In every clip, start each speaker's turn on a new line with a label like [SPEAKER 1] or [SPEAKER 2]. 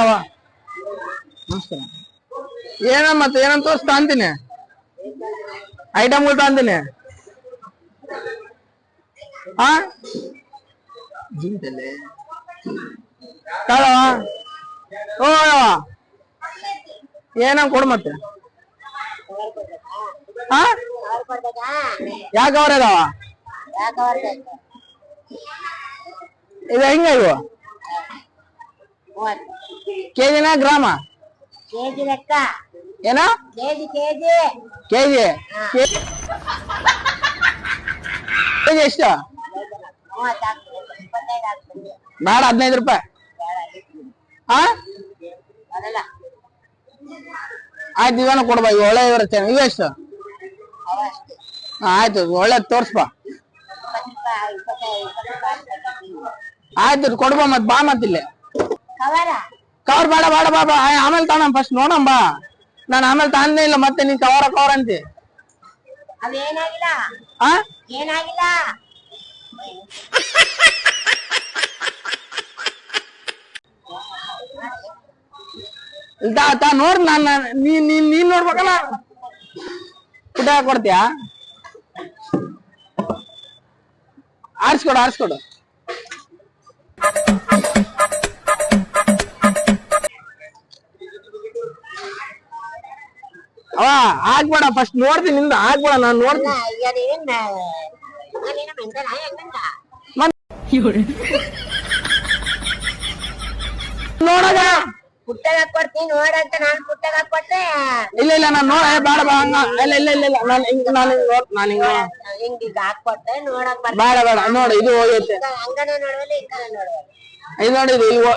[SPEAKER 1] ನಮಸ್ಕಾರವ ನಮಸ್ಕಾರ. ಏನ ಮತ್ತೆ ಏನಂತ ತಾಂತೀನಿ ಅಂತೀನಿ. ಐಟಮ್ಗಳು ತಾಂತೀನಿ ಹಾ ಜಿಂತಲೆ ತಾಳವ? ಓ ಏನನ್ ಏನಂಗ್ ಕೊಡು ಮತ್ತೆ. ಹಾ ಯಾಕೆ ಅವ್ರ ಇದಾವ ಇದು ಹೆಂಗ ಇವು? ಕೆಜಿನ ಗ್ರಾಮ?
[SPEAKER 2] ಕೆಜಿ ಲೆಕ್ಕ.
[SPEAKER 1] ಏನ?
[SPEAKER 2] KG KG.
[SPEAKER 1] ಕೆಜಿ. ಕೆಜಿ ಎಷ್ಟು? ಬೇಡ ಹದಿನೈದು ರೂಪಾಯಿ. ಹಾ ಆಯ್ತು ಇವನ ಕೊಡ್ಬಾ ಇವು ಒಳ್ಳೆ ಇರುತ್ತೆ ಇವ ಎಷ್ಟು? ಆಯ್ತು ಒಳ್ಳೆ ತೋರ್ಸ್ಬಾ ಆಯ್ತು ಕೊಡ್ಬಾ ಮತ್ ಬಾ ಮತ್ತಿಲ್ಲಿ.
[SPEAKER 2] ಕವರ
[SPEAKER 1] ಬೇಡ ಬೇಡ ಬಾಬಾ ಆಮೇಲೆ ತಾನ ಫಸ್ಟ್ ನೋಡಮ್ ಬಾ. ನಾನು ಆಮೇಲೆ ತಾನೇ ಇಲ್ಲ ಮತ್ತೆ ನೀನ್ ಕವರ ಕವರ್ ಅಂತಿ ಅದೇನಾಗಿಲ್ಲ?
[SPEAKER 2] ಏನಾಗಿಲ್ಲ?
[SPEAKER 1] ತಾ ನೋಡ್ ನಾನ್ ನಾನ್- ನೀನ್ ನೀನ್ ನೀನ್ ನೋಡ್ಬೇಕಲ್ಲ. ಪುಟ ಕೊಡ್ತೀಯಾ? ಆರಿಸ್ಕೊಡು ಆರಿಸ್ಕೊಡು. ಅವ ಆಗ್ಬೇಡ ಫಸ್ಟ್ ನೋಡ್ತೀನಿ ನಿಂದ ಆಗ್ಬೇಡ ನಾನು ನೋಡ್ತೀನಿ. ನೋಡೋದ?
[SPEAKER 2] ಪುಟ್ಟಗ ಕೊಡ್ತೀನಿ ನೋಡಂತ ನಾನ್ ಪುಟ್ಟಗ ಕೊಟ್ಟೆ
[SPEAKER 1] ಇಲ್ಲ ಇಲ್ಲ ನಾನು ನೋಡ ಬೇಡ ಬಾ ಇಲ್ಲ ಇಲ್ಲ ಇಲ್ಲ ಇಲ್ಲ ನಾನ್ ಹಿಂಗ್ ನಾನ್ ಹಿಂಗ್ ನೋಡ್ ನಾನ್ ಹಿಂಗ್
[SPEAKER 2] ಹಿಂಗ್ ಈಗ ಹಾಕೊಟ್ಟೆ ನೋಡಕ್
[SPEAKER 1] ಬೇಡ ಬೇಡ ನೋಡು ಇದು ಹೋಗೈತೆ.
[SPEAKER 2] ಹಂಗನ ನೋಡುವಲ್ಲ ಹಿಂಗನ ನೋಡುವಲ್ಲ
[SPEAKER 1] ಇದು ನೋಡಿ ಇದು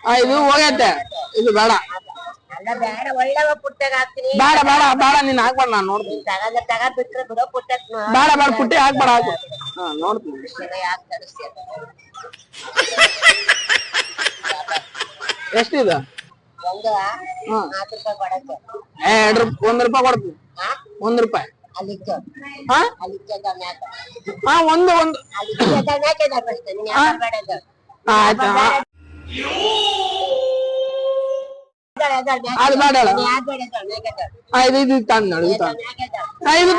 [SPEAKER 1] ಆ, ಇದು ಹೋಗೈತೆ. ಇದು ಬೇಡ.
[SPEAKER 2] ಅಲ್ಲ ಬೇಡ ಒಳ್ಳೆವ ಪುಟ್ಟಗ ಹಾಕ್ತೀನಿ.
[SPEAKER 1] ಬೇಡ ಬೇಡ ಬೇಡ ನೀನ್ ಹಾಕ್ಬೇಡ ನಾನು ನೋಡ್ತೀನಿ.
[SPEAKER 2] ತಗದ ತಗ ಬಿಟ್ರೆ ಬಿಡೋ ಪುಟ್ಟಕ್
[SPEAKER 1] ಬೇಡ ಬೇಡ ಪುಟ್ಟಿ ಹಾಕ್ಬೇಡ ಹಾಕ್ಬೇಡ ಹಾ ನೋಡ್ತೀನಿ.
[SPEAKER 2] ಯಾಕೆ ತರಿಸ್ತೀಯ
[SPEAKER 1] ಎಷ್ಟಿದೆ?
[SPEAKER 2] ಒಂದು. ನಾಲ್ಕು ರೂಪಾಯಿ ಕೊಡಕ್ಕೆ.
[SPEAKER 1] ಏ ಎರಡ್ ರೂಪಾಯಿ ಒಂದ್ ರೂಪಾಯಿ ಕೊಡ್ತೀನಿ.
[SPEAKER 2] ಹಾ
[SPEAKER 1] ಒಂದ್ ರೂಪಾಯಿ.
[SPEAKER 2] ಅಲ್ಲಿತ್ತು
[SPEAKER 1] ಹಾ?
[SPEAKER 2] ಅಲ್ಲಿತ್ತು ಮ್ಯಾಕ
[SPEAKER 1] ಹಾ ಒಂದು ಒಂದು.
[SPEAKER 2] ಅಲ್ಲಿತ್ತು ಮ್ಯಾಕ ಬೇಡ
[SPEAKER 1] ಆಯ್ತಾ. ಅದು ಬೇಡ
[SPEAKER 2] ಇದು ಇದು
[SPEAKER 1] ಹಾ ಇದು ಇದು ತಂದ್. ಇದು ತಂದ್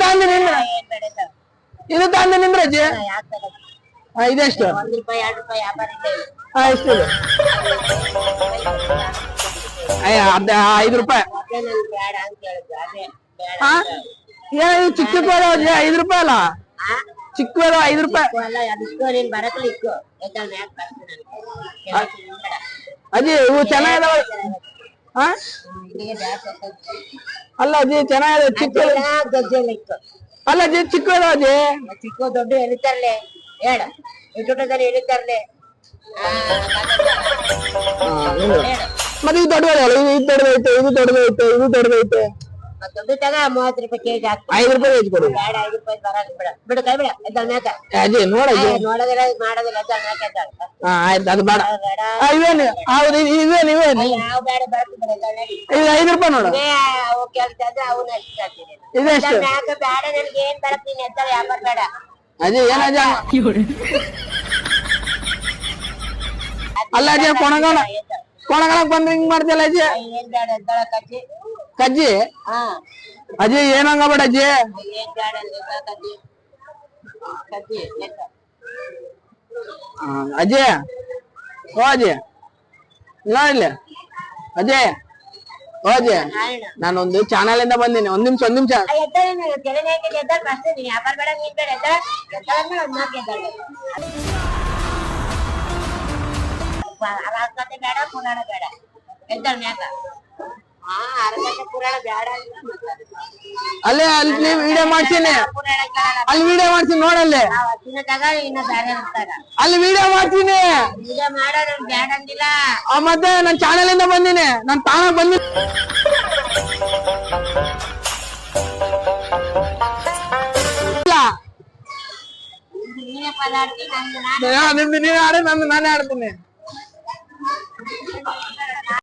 [SPEAKER 1] ತಂದು ನಿಂದ್ರ.
[SPEAKER 2] ಇದು
[SPEAKER 1] ತಂದು ನಿಂದ್ರ ಅಜ್ಜಿ. ಇದೆಷ್ಟು ಅಯ್ಯ ಅರ್ಧ ಐದು ರೂಪಾಯಿ
[SPEAKER 2] ಅದೇ ಬೇಡ ಅಂತ ಹೇಳಿದ್ದು ಅದೇ ಬೇಡ
[SPEAKER 1] ಹಾ? ಏ, ಇದು ಚಿಕ್ಕ ಅಜ್ಜಿ, ಐದು ರೂಪಾಯಿ ಅಲ್ಲ? ಚಿಕ್ಕವರು ಐದು ರೂಪಾಯಿ. ಅಜ್ಜಿ, ಇವು ಚೆನ್ನಾಗಿದಾವ ಅಲ್ಲ ಅಜ್ಜಿ ಚೆನ್ನಾಗಿದೆ ಚಿಕ್ಕ
[SPEAKER 2] ಅದೆಲ್ಲ ಗಜ್ಜೆಲ್ಲ ಇಕ್ಕೋ
[SPEAKER 1] ಅಲ್ಲ ಅಜ್ಜಿ ಚಿಕ್ಕದು ಅಜ್ಜಿ
[SPEAKER 2] ಚಿಕ್ಕ ದೊಡ್ಡ ಎಳಿತಾರಲೆ ಹೇಳ ಇಟ್ಟುಟದಲ್ಲಿ ಎಳಿತಾರಲೆ
[SPEAKER 1] ಮತ್ತೆ ಇದು ದೊಡ್ಡದಲ್ಲ ಇದು ಇದು ದೊಡ್ಡದೈತೆ ಇದು ದೊಡ್ಡದೈತೆ ಇದು ದೊಡ್ಡದೈತೆ
[SPEAKER 2] ದೊಡ್ಡ ತಗ ಮೂವತ್ತು ರೂಪಾಯಿ ಕೆಜಿ ಹಾಕ್ತೀನಿ.
[SPEAKER 1] ಐದು ರೂಪಾಯಿ ಹೆಚ್ಚು ಕೊಡು.
[SPEAKER 2] ಬೇಡ ಐದು ರೂಪಾಯಿ ಬರಲ್ಲ ಬಿಡ. ಬಿಡು ಕೈ ಬಿಡ.
[SPEAKER 1] ನೋಡಜ್ಜಿ
[SPEAKER 2] ನೋಡೋದಿಲ್ಲ ಮಾಡೋದಿಲ್ಲ
[SPEAKER 1] ಹಾ ಆಯ್ತು ಅದು ಬೇಡ.
[SPEAKER 2] ಬೇಡ.
[SPEAKER 1] ಆ, ಇವೇನು? ಹೌದು ಇದು- ಇವೇನು ಇವೇನು?
[SPEAKER 2] ಯಾವ ಬೇಡ ಬರ್ತೀನಿ ಬಿಡ ಎದ್ದ ನಡಿ
[SPEAKER 1] ಇದು ಐದು ರೂಪಾಯಿ ನೋಡು.
[SPEAKER 2] ಅವು ಕೆಲಸ ಆದ್ರೆ ಅವನ್ನ ಅಷ್ಟು ಹಾಕ್ತೀನಿ
[SPEAKER 1] ಇದೆಷ್ಟು
[SPEAKER 2] ಬೇಡ ನನ್ಗೆ ಏನ್ ಬರ್ತೀನಿ ಅಂತ ವ್ಯಾಪಾರ ಬೇಡ.
[SPEAKER 1] ಅಜ್ಜಿ ಏನಜ್ಜ ಅಲ್ಲ ಅಜ್ಜ ಕೊಣಗಾಣ. ಕೊಣಗಾಣಕ್ ಬಂದ್ರೆ ಹಿಂಗ್ ಮಾಡ್ತಿಯಲ್ಲ ಅಜ್ಜಿ?
[SPEAKER 2] ಏನ್ ಬೇಡ ಎದ್ದಳ ಕಜ್ಜಿ ಹಾ
[SPEAKER 1] ಅಜ್ಜಿ ಏನಂಗ ಬೇಡ ಅಜ್ಜಿ ಅಜ್ಜಿ ಓ ಅಜ್ಜಿ ನೋಡಿಲ್ಲ ಅಜ್ಜಿ ಓ ಅಜ್ಜಿ ನಾನೊಂದು ಚಾನಲ್ ಇಂದ ಬಂದೀನಿ ಒಂದ್ ನಿಮಿಷ ಒಂದ್ ನಿಮಿಷ
[SPEAKER 2] ಬೇಡ ಪುರಾಣ ಬೇಡ ಎದ್ದಳ ಮ್ಯಾಕ
[SPEAKER 1] ಅಲ್ಲೇ ಅಲ್ಲಿ ವಿಡಿಯೋ ಮಾಡ್ತೀನಿ. ಅಲ್ಲಿ ವಿಡಿಯೋ ಮಾಡ್ತೀನಿ ನೋಡಲ್ಲಿ. ಅಲ್ಲಿ ವಿಡಿಯೋ ಮಾಡ್ತೀನಿ. ಮತ್ತೆ ನನ್ ಚಾನಲ್ ಇಂದ ಬಂದೀನಿ. ನನ್ ತಾಣ ಬಂದಿ.
[SPEAKER 2] ನೀನೇ ನಾನು.
[SPEAKER 1] ನಿಮ್ದು ನೀವೇ ಆಡಿ ನಂದು ನಾನೇ ಆಡ್ತೀನಿ.